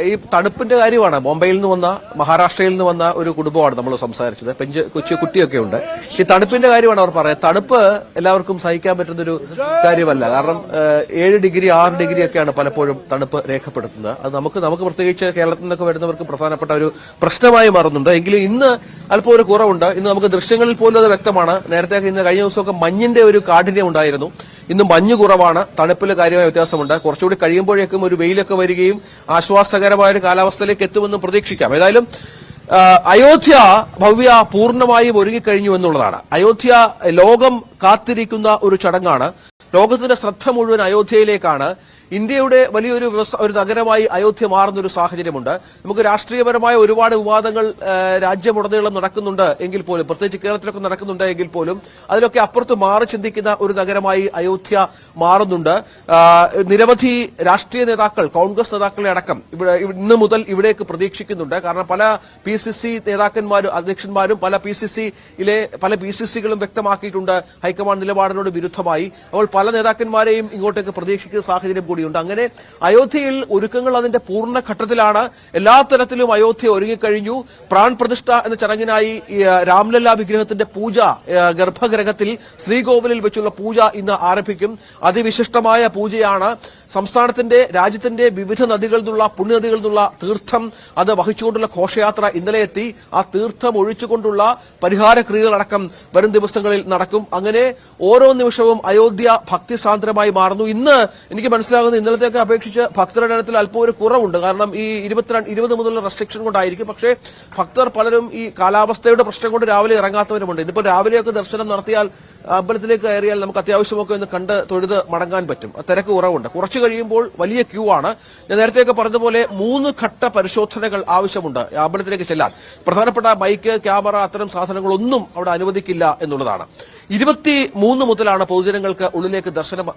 ഈ തണുപ്പിന്റെ കാര്യമാണ്. ബോംബെയിൽ നിന്ന് വന്ന മഹാരാഷ്ട്രയിൽ നിന്ന് വന്ന ഒരു കുടുംബമാണ് നമ്മൾ സംസാരിച്ചത്. പെഞ്ച് കൊച്ചു കുട്ടിയൊക്കെ ഉണ്ട് ഈ തണുപ്പിന്റെ കാര്യമാണ് അവർ പറയുന്നത്. തണുപ്പ് എല്ലാവർക്കും സഹിക്കാൻ പറ്റുന്നൊരു കാര്യമല്ല. കാരണം ഏഴ് ഡിഗ്രി ആറ് ഡിഗ്രി ഒക്കെയാണ് പലപ്പോഴും തണുപ്പ് രേഖപ്പെടുത്തുന്നത്. അത് നമുക്ക് നമുക്ക് പ്രത്യേകിച്ച് കേരളത്തിൽ നിന്നൊക്കെ വരുന്നവർക്ക് പ്രധാനപ്പെട്ട ഒരു പ്രശ്നമായി മാറുന്നുണ്ട്. എങ്കിലും ഇന്ന് അല്പം ഒരു കുറവുണ്ട്. ഇന്ന് നമുക്ക് ദൃശ്യങ്ങളിൽ പോലും അത് വ്യക്തമാണ്. നേരത്തെ ഇന്ന് കഴിഞ്ഞ ദിവസമൊക്കെ മഞ്ഞിന്റെ ഒരു കാഠിന്യം ഉണ്ടായിരുന്നു. ഇന്ന് മഞ്ഞ് കുറവാണ്. തണുപ്പിൽ കാര്യമായ വ്യത്യാസമുണ്ട്. കുറച്ചുകൂടി കഴിയുമ്പോഴേക്കും ഒരു വെയിലൊക്കെ വരികയും ആശ്വാസകരമായ ഒരു കാലാവസ്ഥയിലേക്ക് എത്തുമെന്ന് പ്രതീക്ഷിക്കാം. ഏതായാലും അയോധ്യ ഭവ്യ പൂർണമായും ഒരുങ്ങിക്കഴിഞ്ഞു എന്നുള്ളതാണ്. അയോധ്യ ലോകം കാത്തിരിക്കുന്ന ഒരു ചടങ്ങാണ്. ലോകത്തിന്റെ ശ്രദ്ധ മുഴുവൻ അയോധ്യയിലേക്കാണ്. ഇന്ത്യയുടെ വലിയൊരു ഒരു നഗരമായി അയോധ്യ മാറുന്ന ഒരു സാഹചര്യമുണ്ട്. നമുക്ക് രാഷ്ട്രീയപരമായ ഒരുപാട് വിവാദങ്ങൾ രാജ്യമുടനീളം നടക്കുന്നുണ്ട് എങ്കിൽ പോലും പ്രത്യേകിച്ച് കേരളത്തിലൊക്കെ നടക്കുന്നുണ്ട് എങ്കിൽ പോലും അതിലൊക്കെ അപ്പുറത്ത് മാറി ചിന്തിക്കുന്ന ഒരു നഗരമായി അയോധ്യ മാറുന്നുണ്ട്. നിരവധി രാഷ്ട്രീയ നേതാക്കൾ കോൺഗ്രസ് നേതാക്കളെ അടക്കം ഇന്ന് മുതൽ ഇവിടേക്ക് പ്രതീക്ഷിക്കുന്നുണ്ട്. കാരണം പല പി സി സി നേതാക്കന്മാരും അധ്യക്ഷന്മാരും പല പി സി സിയിലെ പല പി സി സികളും വ്യക്തമാക്കിയിട്ടുണ്ട്. ഹൈക്കമാൻഡ് നിലപാടിനോട് വിരുദ്ധമായി. അപ്പോൾ പല നേതാക്കന്മാരെയും ഇങ്ങോട്ടേക്ക് പ്രതീക്ഷിക്കുന്ന സാഹചര്യം കൂടിയുണ്ട്. അങ്ങനെ അയോധ്യയിൽ ഒരുക്കങ്ങൾ അതിന്റെ പൂർണ ഘട്ടത്തിലാണ്. എല്ലാ തരത്തിലും അയോധ്യ ഒരുങ്ങിക്കഴിഞ്ഞു. പ്രാൺ പ്രതിഷ്ഠ എന്ന ചടങ്ങിനായി രാംലല്ല വിഗ്രഹത്തിന്റെ പൂജ ഗർഭഗ്രഹത്തിൽ ശ്രീകോവിലിൽ വെച്ചുള്ള പൂജ ഇന്ന് ആരംഭിക്കും. അതിവിശിഷ്ടമായ പൂജയാണ്. സംസ്ഥാനത്തിന്റെ രാജ്യത്തിന്റെ വിവിധ നദികളിൽ നിന്നുള്ള പുണ്യനദികളിൽ നിന്നുള്ള തീർത്ഥം അത് വഹിച്ചുകൊണ്ടുള്ള ഘോഷയാത്ര ഇന്നലെ എത്തി ആ തീർത്ഥം ഒഴിച്ചുകൊണ്ടുള്ള പരിഹാര ക്രിയകളടക്കം വരും ദിവസങ്ങളിൽ നടക്കും. അങ്ങനെ ഓരോ നിമിഷവും അയോധ്യ ഭക്തിസാന്ദ്രമായി മാറുന്നു. ഇന്ന് എനിക്ക് മനസ്സിലാകുന്നത് ഇന്നലത്തേക്ക് അപേക്ഷിച്ച് ഭക്തരുടെ എണ്ണത്തിൽ അല്പം ഒരു കുറവുണ്ട്. കാരണം ഈ ഇരുപത്തിരണ്ട് ഇരുപത് മുതലുള്ള റെസ്ട്രിക്ഷൻ കൊണ്ടായിരിക്കും. പക്ഷേ ഭക്തർ പലരും ഈ കാലാവസ്ഥയുടെ പ്രശ്നം കൊണ്ട് രാവിലെ ഇറങ്ങാത്തവരുമുണ്ട്. ഇതിപ്പോൾ രാവിലെയൊക്കെ ദർശനം നടത്തിയാൽ അമ്പലത്തിലേക്ക് കയറിയാൽ നമുക്ക് അത്യാവശ്യമൊക്കെ ഒന്ന് കണ്ട് തൊഴുത് മടങ്ങാൻ പറ്റും. തിരക്ക് കുറവുണ്ട്. കുറച്ചു കഴിയുമ്പോൾ വലിയ ക്യൂ ആണ്. ഞാൻ നേരത്തെയൊക്കെ പറഞ്ഞതുപോലെ മൂന്ന് ഘട്ട പരിശോധനകൾ ആവശ്യമുണ്ട് അമ്പലത്തിലേക്ക് ചെല്ലാൻ. പ്രധാനപ്പെട്ട ബൈക്ക് ക്യാമറ അത്തരം സാധനങ്ങളൊന്നും അവിടെ അനുവദിക്കില്ല എന്നുള്ളതാണ്. ഇരുപത്തി മൂന്ന് മുതലാണ് പൊതുജനങ്ങൾക്ക് ഉള്ളിലേക്ക് ദർശനം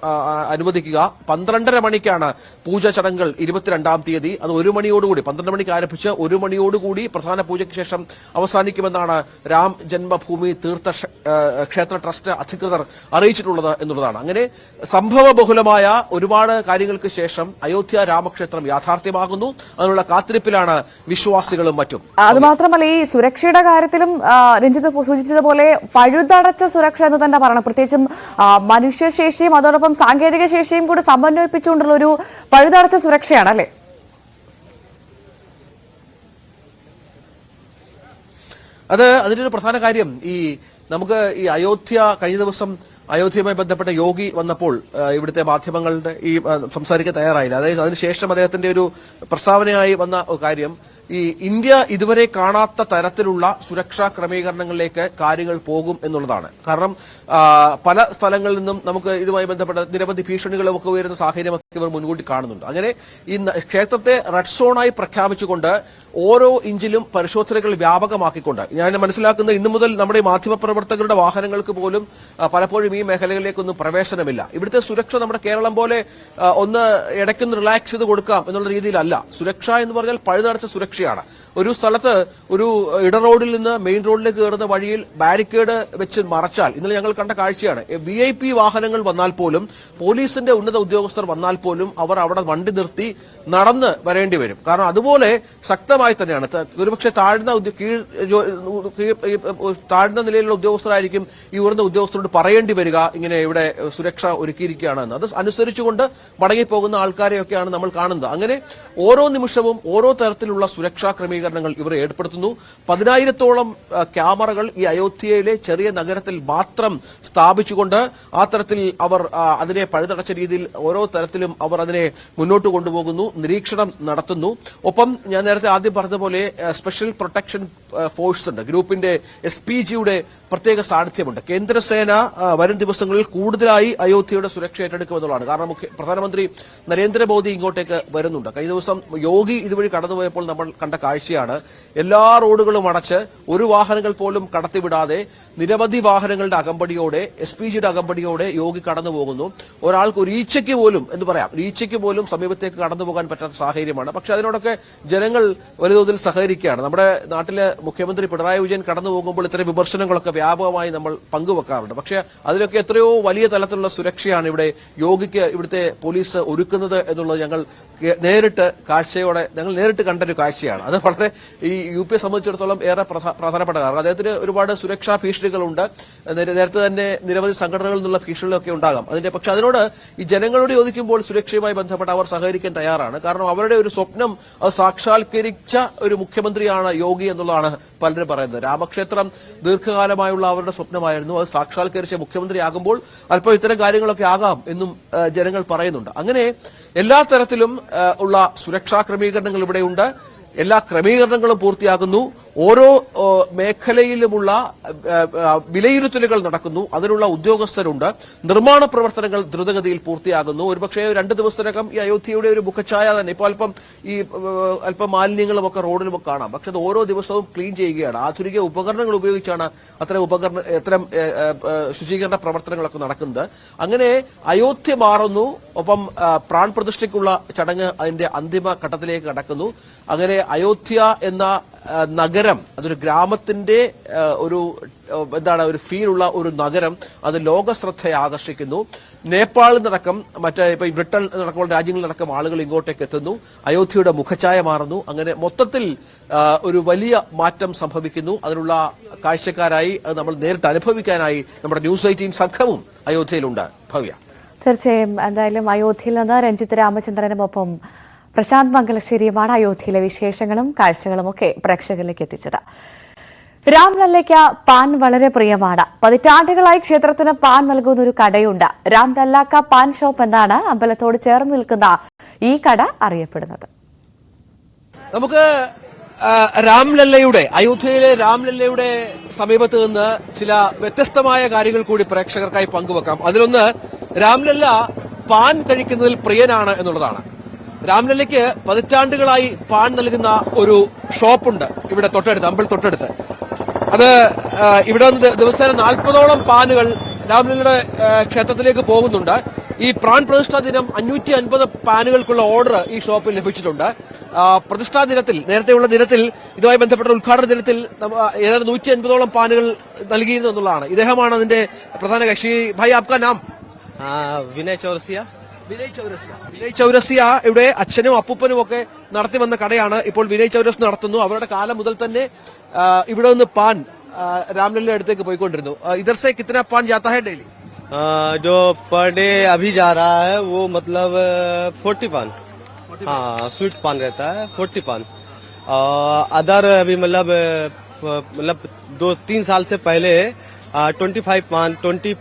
അനുവദിക്കുക. പന്ത്രണ്ടര മണിക്കാണ് പൂജ ചടങ്ങുകൾ ഇരുപത്തിരണ്ടാം തീയതി. അത് ഒരു മണിയോടുകൂടി പന്ത്രണ്ട് മണിക്ക് ആരംഭിച്ച് ഒരു മണിയോടുകൂടി പ്രധാന പൂജയ്ക്ക് ശേഷം അവസാനിക്കുമെന്നാണ് രാം ജന്മഭൂമി തീർത്ഥ ക്ഷ- ക്ഷേത്ര ട്രസ്റ്റ് അധികൃതർ അറിയിച്ചിട്ടുള്ളത് എന്നുള്ളതാണ്. അങ്ങനെ സംഭവ ബഹുലമായ ഒരുപാട് കാര്യങ്ങൾക്ക് ശേഷം അയോധ്യ രാമക്ഷേത്രം യാഥാർത്ഥ്യമാകുന്നു. അതിനുള്ള കാത്തിരിപ്പിലാണ് വിശ്വാസികളും മറ്റും. അത് മാത്രമല്ല ഈ സുരക്ഷയുടെ കാര്യത്തിലും രഞ്ജിത്ത് സൂചിപ്പിച്ചതുപോലെ പഴുതടച്ച സുരക്ഷ എന്ന് തന്നെ പറയണം. പ്രത്യേകിച്ചും മനുഷ്യശേഷിയും അതോടൊപ്പം സാങ്കേതിക ശേഷിയും കൂടി സമന്വയിപ്പിച്ചുകൊണ്ടുള്ള ഒരു പഴുതടച്ച സുരക്ഷയാണ് അല്ലേ? അത് അതിന്റെ ഒരു പ്രധാന കാര്യം. ഈ നമുക്ക് ഈ അയോധ്യ കഴിഞ്ഞ ദിവസം അയോധ്യയുമായി ബന്ധപ്പെട്ട യോഗി വന്നപ്പോൾ ഇവിടുത്തെ മാധ്യമങ്ങളുടെ ഈ സംസാരിക്കാൻ തയ്യാറായില്ല. അതായത് അതിനുശേഷം അദ്ദേഹത്തിന്റെ ഒരു പ്രസ്താവനയായി വന്ന കാര്യം ഈ ഇന്ത്യ ഇതുവരെ കാണാത്ത തരത്തിലുള്ള സുരക്ഷാ ക്രമീകരണങ്ങളിലേക്ക് കാര്യങ്ങൾ പോകും എന്നുള്ളതാണ്. കാരണം പല സ്ഥലങ്ങളിൽ നിന്നും നമുക്ക് ഇതുമായി ബന്ധപ്പെട്ട നിരവധി ഭീഷണികളും ഒക്കെ ഉയരുന്ന സാഹചര്യമൊക്കെ ഇവർ മുൻകൂട്ടി കാണുന്നുണ്ട്. അങ്ങനെ ഈ ക്ഷേത്രത്തെ റെഡ് സോണായി പ്രഖ്യാപിച്ചുകൊണ്ട് ഓരോ ഇഞ്ചിലും പരിശോധനകൾ വ്യാപകമാക്കിക്കൊണ്ട്. ഞാൻ മനസ്സിലാക്കുന്നത് ഇന്നു മുതൽ നമ്മുടെ മാധ്യമപ്രവർത്തകരുടെ വാഹനങ്ങൾക്ക് പോലും പലപ്പോഴും ഈ മേഖലകളിലേക്കൊന്നും പ്രവേശനമില്ല. ഇവിടുത്തെ സുരക്ഷ നമ്മുടെ കേരളം പോലെ ഒന്ന് ഇടയ്ക്കൊന്ന് റിലാക്സ് ചെയ്ത് കൊടുക്കാം എന്നുള്ള രീതിയിലല്ല. സുരക്ഷ എന്ന് പറഞ്ഞാൽ പഴുതടച്ച സുരക്ഷയാണ്. ഒരു സ്ഥലത്ത് ഒരു ഇട റോഡിൽ നിന്ന് മെയിൻ റോഡിലേക്ക് കയറുന്ന വഴിയിൽ ബാരിക്കേഡ് വെച്ച് മറച്ചാൽ ഇന്നലെ ഞങ്ങൾ കണ്ട കാഴ്ചയാണ് വി ഐ പി വാഹനങ്ങൾ വന്നാൽ പോലും പോലീസിന്റെ ഉന്നത ഉദ്യോഗസ്ഥർ വന്നാൽ പോലും അവർ അവിടെ വണ്ടി നിർത്തി നടന്ന് വരേണ്ടി വരും. കാരണം അതുപോലെ ശക്തമായി തന്നെയാണ്. ഒരുപക്ഷെ താഴ്ന്ന താഴ്ന്ന നിലയിലുള്ള ഉദ്യോഗസ്ഥരായിരിക്കും ഈ ഉയർന്ന ഉദ്യോഗസ്ഥരോട് പറയേണ്ടി വരിക ഇങ്ങനെ ഇവിടെ സുരക്ഷ ഒരുക്കിയിരിക്കുകയാണ് എന്ന് അത് അനുസരിച്ചുകൊണ്ട് മടങ്ങിപ്പോകുന്ന ആൾക്കാരെയൊക്കെയാണ് നമ്മൾ കാണുന്നത്. അങ്ങനെ ഓരോ നിമിഷവും ഓരോ തരത്തിലുള്ള സുരക്ഷാ ക്രമീകരണങ്ങൾ ഇവർ ഏർപ്പെടുത്തുന്നു. പതിനായിരത്തോളം ക്യാമറകൾ ഈ അയോധ്യയിലെ ചെറിയ നഗരത്തിൽ മാത്രം സ്ഥാപിച്ചുകൊണ്ട് ആ തരത്തിൽ അവർ അതിനെ പഴുതടച്ച രീതിയിൽ ഓരോ തരത്തിലും അവർ അതിനെ മുന്നോട്ട് കൊണ്ടുപോകുന്നു. നിരീക്ഷണം നടത്തുന്നു. ഒപ്പം ഞാൻ നേരത്തെ ആദ്യം പറഞ്ഞതുപോലെ പോലെ സ്പെഷ്യൽ പ്രൊട്ടക്ഷൻ ഫോഴ്സ് ഉണ്ട്. ഗ്രൂപ്പിന്റെ എസ് പി ജിയുടെ പ്രത്യേക സാന്നിധ്യമുണ്ട്. കേന്ദ്രസേന വരും ദിവസങ്ങളിൽ കൂടുതലായി അയോധ്യയുടെ സുരക്ഷ ഏറ്റെടുക്കുമെന്നുള്ളതാണ്. കാരണം മുഖ്യ- പ്രധാനമന്ത്രി നരേന്ദ്രമോദി ഇങ്ങോട്ടേക്ക് വരുന്നുണ്ട്. കഴിഞ്ഞ ദിവസം യോഗി ഇതുവഴി കടന്നുപോയപ്പോൾ നമ്മൾ കണ്ട കാഴ്ചയാണ്. എല്ലാ റോഡുകളും അടച്ച് ഒരു വാഹനങ്ങൾ പോലും കടത്തിവിടാതെ നിരവധി വാഹനങ്ങളുടെ അകമ്പടിയോടെ എസ് പി ജിയുടെ അകമ്പടിയോടെ യോഗി കടന്നു പോകുന്നു ഒരാൾക്ക് ഒരു ഈച്ചയ്ക്ക് പോലും എന്ന് പറയാം ഈച്ചയ്ക്ക് പോലും സമീപത്തേക്ക് കടന്നു പോകാൻ പറ്റാത്ത സാഹചര്യമാണ്. പക്ഷെ അതിനോടൊക്കെ ജനങ്ങൾ വലിയ തോതിൽ സഹകരിക്കുകയാണ്. നമ്മുടെ നാട്ടിലെ മുഖ്യമന്ത്രി പിണറായി വിജയൻ കടന്നു പോകുമ്പോൾ ഇത്തരം വിമർശനങ്ങളൊക്കെ വ്യാപകമായി നമ്മൾ പങ്കുവെക്കാറുണ്ട്. പക്ഷെ അതിലൊക്കെ എത്രയോ വലിയ തലത്തിലുള്ള സുരക്ഷയാണ് ഇവിടെ യോഗിക്ക് ഇവിടുത്തെ പോലീസ് ഒരുക്കുന്നത് എന്നുള്ളത് ഞങ്ങൾ നേരിട്ട് കാഴ്ചയോടെ ഞങ്ങൾ നേരിട്ട് കണ്ടൊരു കാഴ്ചയാണ്. അത് വളരെ ഈ യു പിയെ സംബന്ധിച്ചിടത്തോളം ഏറെ പ്രധാ- പ്രധാനപ്പെട്ട കാരണം അദ്ദേഹത്തിന് ഒരുപാട് സുരക്ഷാ ഭീഷണികളുണ്ട്. നേരെ- നേരത്തെ തന്നെ നിരവധി സംഘടനകളിൽ നിന്നുള്ള ഭീഷണികളൊക്കെ ഉണ്ടാകാം. അതിന്റെ പക്ഷെ അതിനോട് ഈ ജനങ്ങളോട് യോജിക്കുമ്പോൾ സുരക്ഷയുമായി ബന്ധപ്പെട്ട് അവർ സഹകരിക്കാൻ തയ്യാറാണ്. കാരണം അവരുടെ ഒരു സ്വപ്നം അത് സാക്ഷാത്കരിച്ച ഒരു മുഖ്യമന്ത്രിയാണ് യോഗി എന്നുള്ളതാണ് പലരും പറയുന്നത്. രാമക്ഷേത്രം ദീർഘകാലമായുള്ള അവരുടെ സ്വപ്നമായിരുന്നു. അത് സാക്ഷാത്കരിച്ച മുഖ്യമന്ത്രിയാകുമ്പോൾ അല്പം ഇത്തരം കാര്യങ്ങളൊക്കെ ആകാം എന്നും ജനങ്ങൾ പറയുന്നുണ്ട്. അങ്ങനെ എല്ലാ തരത്തിലും ഉള്ള സുരക്ഷാ ക്രമീകരണങ്ങൾ ഇവിടെയുണ്ട്. എല്ലാ ക്രമീകരണങ്ങളും പൂർത്തിയാകുന്നു. ഓരോ മേഖലയിലുമുള്ള വിലയിരുത്തലുകൾ നടക്കുന്നു. അതിനുള്ള ഉദ്യോഗസ്ഥരുണ്ട്. നിർമ്മാണ പ്രവർത്തനങ്ങൾ ദ്രുതഗതിയിൽ പൂർത്തിയാകുന്നു. ഒരുപക്ഷെ രണ്ട് ദിവസത്തിനകം ഈ അയോധ്യയുടെ ഒരു മുഖച്ഛായ തന്നെ. ഇപ്പോൾ അല്പം ഈ അല്പം മാലിന്യങ്ങളും ഒക്കെ റോഡിലും കാണാം. പക്ഷെ അത് ഓരോ ദിവസവും ക്ലീൻ ചെയ്യുകയാണ്. ആധുനിക ഉപകരണങ്ങൾ ഉപയോഗിച്ചാണ് അത്തരം ഉപകരണ ഇത്തരം ശുചീകരണ പ്രവർത്തനങ്ങളൊക്കെ നടക്കുന്നത്. അങ്ങനെ അയോധ്യ മാറുന്നു. ഒപ്പം പ്രാൺപ്രതിഷ്ഠയ്ക്കുള്ള പ്രാൺ പ്രതിഷ്ഠയ്ക്കുള്ള ചടങ്ങ് അതിന്റെ അന്തിമ ഘട്ടത്തിലേക്ക് കടക്കുന്നു. അങ്ങനെ അയോധ്യ എന്ന നഗരം അതൊരു ഗ്രാമത്തിന്റെ ഒരു എന്താണ് ഒരു ഫീലുള്ള ഒരു നഗരം അത് ലോക ശ്രദ്ധയെ ആകർഷിക്കുന്നു. നേപ്പാളിൽ നിന്നടക്കം മറ്റേ ഇപ്പൊ ബ്രിട്ടൻ നടക്കുമ്പോൾ രാജ്യങ്ങളിൽ നടക്കം ആളുകൾ ഇങ്ങോട്ടേക്ക് എത്തുന്നു. അയോധ്യയുടെ മുഖഛായ മാറുന്നു. അങ്ങനെ മൊത്തത്തിൽ ഒരു വലിയ മാറ്റം സംഭവിക്കുന്നു. അതിനുള്ള കാഴ്ചക്കാരായി അത് നമ്മൾ നേരിട്ട് അനുഭവിക്കാനായി നമ്മുടെ ന്യൂസ് എയ്റ്റീൻ സംഘവും അയോധ്യയിലുണ്ട്. ഭവ്യ. തീർച്ചയായും. എന്തായാലും അയോധ്യയിൽ നിന്ന് രഞ്ജിത്ത് രാമചന്ദ്രനുമൊപ്പം പ്രശാന്ത് മംഗലശ്ശേരിയുമാണ് അയോധ്യയിലെ വിശേഷങ്ങളും കാഴ്ചകളും ഒക്കെ പ്രേക്ഷകരിലേക്ക് എത്തിച്ചത്. രാംലല്ലയ്ക്ക് പാൻ വളരെ പ്രിയമാണ്. പതിറ്റാണ്ടുകളായി ക്ഷേത്രത്തിന് പാൻ നൽകുന്ന ഒരു കടയുണ്ട്. രാംലല്ലാക്ക പാൻ ഷോപ്പ് എന്നാണ് അമ്പലത്തോട് ചേർന്ന് നിൽക്കുന്ന ഈ കട അറിയപ്പെടുന്നത്. നമുക്ക് രാംലല്ലയുടെ അയോധ്യയിലെ രാംലല്ലയുടെ സമീപത്ത് നിന്ന് ചില വ്യത്യസ്തമായ കാര്യങ്ങൾ കൂടി പ്രേക്ഷകർക്കായി പങ്കുവെക്കാം. അതിലൊന്ന് രാംലല്ല പാൻ കഴിക്കുന്നതിൽ പ്രിയനാണ് എന്നുള്ളതാണ്. രാംലല്ലയ്ക്ക് പതിറ്റാണ്ടുകളായി പാൻ നൽകുന്ന ഒരു ഷോപ്പുണ്ട്. ഇവിടെ തൊട്ടടുത്ത് അമ്പൽ തൊട്ടടുത്ത്. അത് ഇവിടെ നിന്ന് ദിവസേന നാൽപ്പതോളം പാനുകൾ രാംലല്ലയുടെ ക്ഷേത്രത്തിലേക്ക് പോകുന്നുണ്ട്. ഈ പ്രാൺ പ്രതിഷ്ഠാ ദിനം അഞ്ഞൂറ്റി അൻപത് പാനുകൾക്കുള്ള ഓർഡർ ഈ ഷോപ്പിൽ ലഭിച്ചിട്ടുണ്ട്. പ്രതിഷ്ഠാ ദിനത്തിൽ നേരത്തെയുള്ള ദിനത്തിൽ ഇതുമായി ബന്ധപ്പെട്ട ഉദ്ഘാടന ദിനത്തിൽ ഏതാണ്ട് നൂറ്റി അൻപതോളം പാനുകൾ നൽകിയിരുന്നു എന്നുള്ളതാണ്. ഇദ്ദേഹമാണ് അതിന്റെ പ്രധാന കക്ഷി. ഭായി ആപ്കാ നാം. വിനയ് ചോർസിയ. വിനയ് ചൗരസ്യ. വിനയ് ചൗരസ്യ ഇവിടെ അച്ഛനും അപ്പൂപ്പനും ഒക്കെ നടത്തി വന്ന കടയാണ്. ഇപ്പോൾ വിനയ് ചൗരസ് നടത്തുന്നു. അവരുടെ കാലം മുതൽ തന്നെ ഇവിടെ നിന്ന് പാൻ രാംലലിന്റെ അടുത്തേക്ക് പോയിക്കൊണ്ടിരുന്നു. ഇതർസെ കിത്തന പാൻ ജാത്ത ഹെ ഡെയിലി? ജോ पर ഡേ അഭി जा रहा है वो പാൻ. फोर्टी पान പാൻ. स्वीट पान रहता है फोर्टी पान अदर अभी मतलब मतलब दो तीन साल से पहले ट्वेंटी फाइव पान ट्वेंटी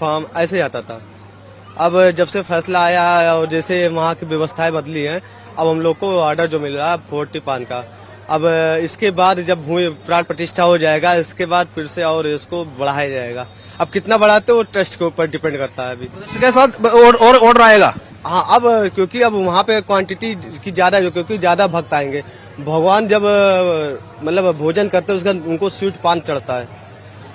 अब जब से फैसला आया है और जैसे वहाँ की व्यवस्थाएँ बदली हैं अब हम लोग को ऑर्डर जो मिल रहा है फोर्टी पान का। अब इसके बाद जब भूमि प्राण प्रतिष्ठा हो जाएगा इसके बाद फिर से और इसको बढ़ाया जाएगा। अब कितना बढ़ाते वो ट्रस्ट के ऊपर डिपेंड करता है अभी। इसके साथ और और ऑर्डर आएगा? हाँ अब क्योंकि अब वहाँ पे क्वांटिटी की ज़्यादा क्योंकि ज़्यादा भक्त आएँगे। भगवान जब मतलब भोजन करते हैं उसका उनको स्वीट पान चढ़ता है।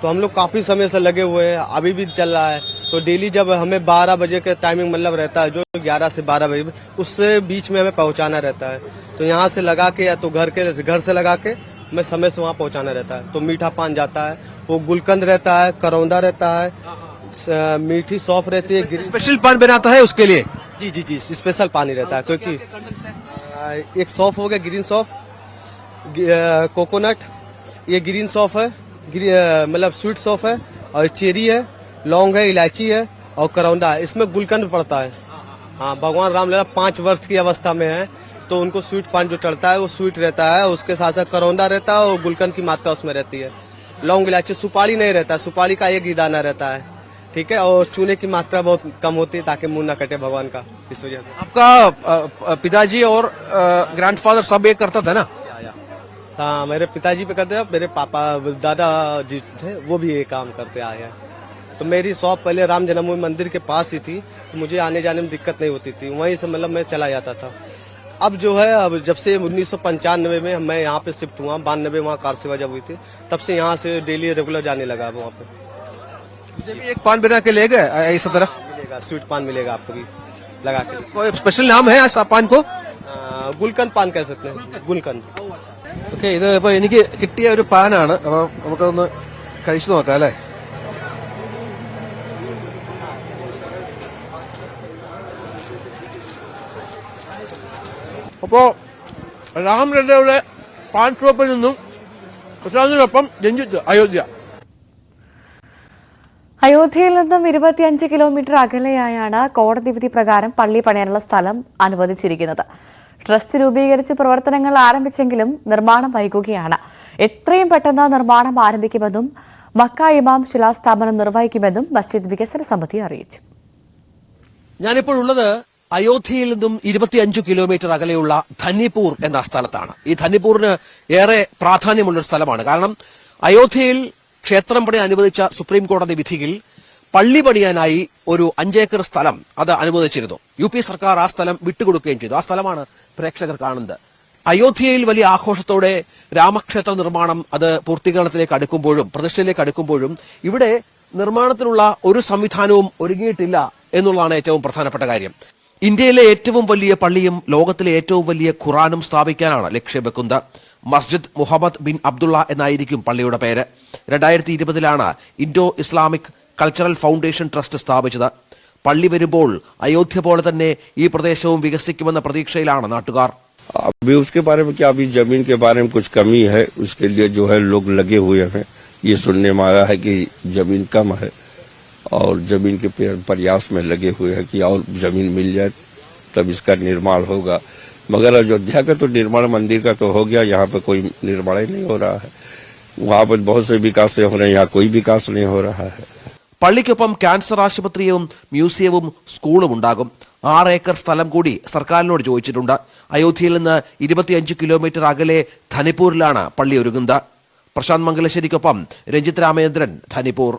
तो हम लोग काफ़ी समय से लगे हुए हैं अभी भी चल रहा है। तो डेली जब हमें 12 बजे के टाइमिंग मतलब रहता है जो 11 से 12 बजे उससे बीच में हमें पहुंचाना रहता है। तो यहाँ से लगा के या तो घर के घर से लगा के हमें समय से वहाँ पहुंचाना रहता है। तो मीठा पान जाता है वो गुलकंद रहता है करौंदा रहता है मीठी सौफ रहती है स्पेशल पान बनाता है उसके लिए? जी जी जी स्पेशल पानी रहता है क्योंकि एक सौफ हो गया ग्रीन सौफ कोकोनट ये ग्रीन सौफ है। मतलब स्वीट सॉफ है और चेरी है, लौंग है, इलायची है और करौंदा है। इसमें गुलकंद पड़ता है। हाँ भगवान राम लला पाँच वर्ष की अवस्था में है तो उनको स्वीट पान जो चढ़ता है वो स्वीट रहता है, उसके साथ साथ करौंदा रहता है और गुलकंद की मात्रा उसमें रहती है। लौंग, इलायची, सुपारी नहीं रहता, सुपारी का एक ही दाना रहता है, ठीक है? और चूने की मात्रा बहुत कम होती है ताकि मुँह न कटे भगवान का, इस वजह से। आपका पिताजी और ग्रैंडफादर सब एक करता था ना? हाँ मेरे पिताजी पे करते हैं मेरे पापा दादा जी थे वो भी ये काम करते आए हैं। तो मेरी शॉप पहले राम जन्मभूमि मंदिर के पास ही थी तो मुझे आने जाने में दिक्कत नहीं होती थी। वहीं से मतलब मैं चला जाता था। अब जो है अब जब से उन्नीस सौ पंचानवे में मैं यहाँ पे शिफ्ट हुआ बानबे वहाँ कार सेवा जब हुई थी तब से यहाँ से डेली रेगुलर जाने लगा वहाँ पे। भी एक पान बना के ले गए इस तरफ़? मिलेगा स्वीट पान मिलेगा आपको भी लगा के। कोई स्पेशल नाम है पान को? गुलकंद पान कह सकते हैं गुलकंद। ഓക്കെ ഇത് ഇപ്പൊ എനിക്ക് കിട്ടിയ ഒരു പാനാണ്. അപ്പൊ നമുക്കതൊന്ന് കഴിച്ചു നോക്കാം അല്ലേ? അപ്പോ രാംലല്ലയുടെ പാൻ ഷോപ്പിൽ നിന്നും പ്രശാന്തിനൊപ്പം രഞ്ജിത്ത് അയോധ്യ. അയോധ്യയിൽ നിന്നും ഇരുപത്തിയഞ്ച് കിലോമീറ്റർ അകലെയായാണ് കോടതി വിധി പ്രകാരം പള്ളി പണിയാനുള്ള സ്ഥലം അനുവദിച്ചിരിക്കുന്നത്. ട്രസ്റ്റ് രൂപീകരിച്ച് പ്രവർത്തനങ്ങൾ ആരംഭിച്ചെങ്കിലും നിർമ്മാണം വൈകുകയാണ്. എത്രയും പെട്ടെന്ന് നിർമ്മാണം ആരംഭിക്കുമെന്നും മക്ക ഇമാം ശിലാസ്ഥാപനം നിർവഹിക്കുമെന്നും മസ്ജിദ് വികസന സമിതി അറിയിച്ചു. ഞാനിപ്പോൾ ഉള്ളത് അയോധ്യയിൽ നിന്നും ഇരുപത്തിയഞ്ചു കിലോമീറ്റർ അകലെയുള്ള ധന്നിപൂർ എന്ന സ്ഥലത്താണ്. ഈ ധന്നിപൂറിന് ഏറെ പ്രാധാന്യമുള്ളൊരു സ്ഥലമാണ്. കാരണം അയോധ്യയിൽ ക്ഷേത്രം പണി അനുവദിച്ച സുപ്രീം കോടതി വിധിയിൽ പള്ളി പണിയാനായി ഒരു അഞ്ചേക്കർ സ്ഥലം അത് അനുവദിച്ചിരുന്നു. യു പി സർക്കാർ ആ സ്ഥലം വിട്ടുകൊടുക്കുകയും ചെയ്തു. ആ സ്ഥലമാണ് പ്രേക്ഷകർ കാണുന്നത്. അയോധ്യയിൽ വലിയ ആഘോഷത്തോടെ രാമക്ഷേത്ര നിർമ്മാണം അത് പൂർത്തീകരണത്തിലേക്ക് അടുക്കുമ്പോഴും പ്രതിഷ്ഠയിലേക്ക് അടുക്കുമ്പോഴും ഇവിടെ നിർമ്മാണത്തിനുള്ള ഒരു സംവിധാനവും ഒരുങ്ങിയിട്ടില്ല എന്നുള്ളതാണ് ഏറ്റവും പ്രധാനപ്പെട്ട കാര്യം. ഇന്ത്യയിലെ ഏറ്റവും വലിയ പള്ളിയും ലോകത്തിലെ ഏറ്റവും വലിയ ഖുറാനും സ്ഥാപിക്കാനാണ് ലക്ഷ്യം വെക്കുന്നത് മസ്ജിദ് മുഹമ്മദ് ബിൻ അബ്ദുള്ള എന്നായിരിക്കും പള്ളിയുടെ പേര്. രണ്ടായിരത്തി ഇരുപതിലാണ് Indo Islamic cultural foundation trust സ്ഥാപിച്ചത് പള്ളി വരുമ്പോൾ അയോധ്യ പോലെ തന്നെ ഈ പ്രദേശവും വികസിക്കുമെന്ന പ്രതീക്ഷയിലാണ് നാട്ടുകാർ अभी उसके बारे में क्या अभी जमीन के बारे में कुछ कमी है उसके लिए जो है लोग लगे हुए हैं ये सुनने में आया है कि जमीन कम है और जमीन के पे- प्रयास में लगे हुए हैं कि और जमीन मिल जाए तब इसका निर्माण होगा मगर अयोध्या का तो निर्माण मंदिर का तो हो गया यहाँ पे कोई निर्माण ही नहीं हो रहा है वहाँ पर बहुत से विकास हो रहे हैं यहाँ कोई विकास नहीं हो रहा है പള്ളിക്കൊപ്പം ക്യാൻസർ ആശുപത്രിയും മ്യൂസിയവും സ്കൂളും ഉണ്ടാകും. ആറ് ഏക്കർ സ്ഥലം കൂടി സർക്കാരിനോട് ചോദിച്ചിട്ടുണ്ട്. അയോധ്യയിൽ നിന്ന് ഇരുപത്തിയഞ്ച് കിലോമീറ്റർ അകലെ ധനിപ്പൂരിലാണ് പള്ളി ഒരുങ്ങുന്നത്. പ്രശാന്ത് മംഗലശ്ശേരിക്കൊപ്പം രഞ്ജിത് രാമചന്ദ്രൻ ധനിപ്പൂർ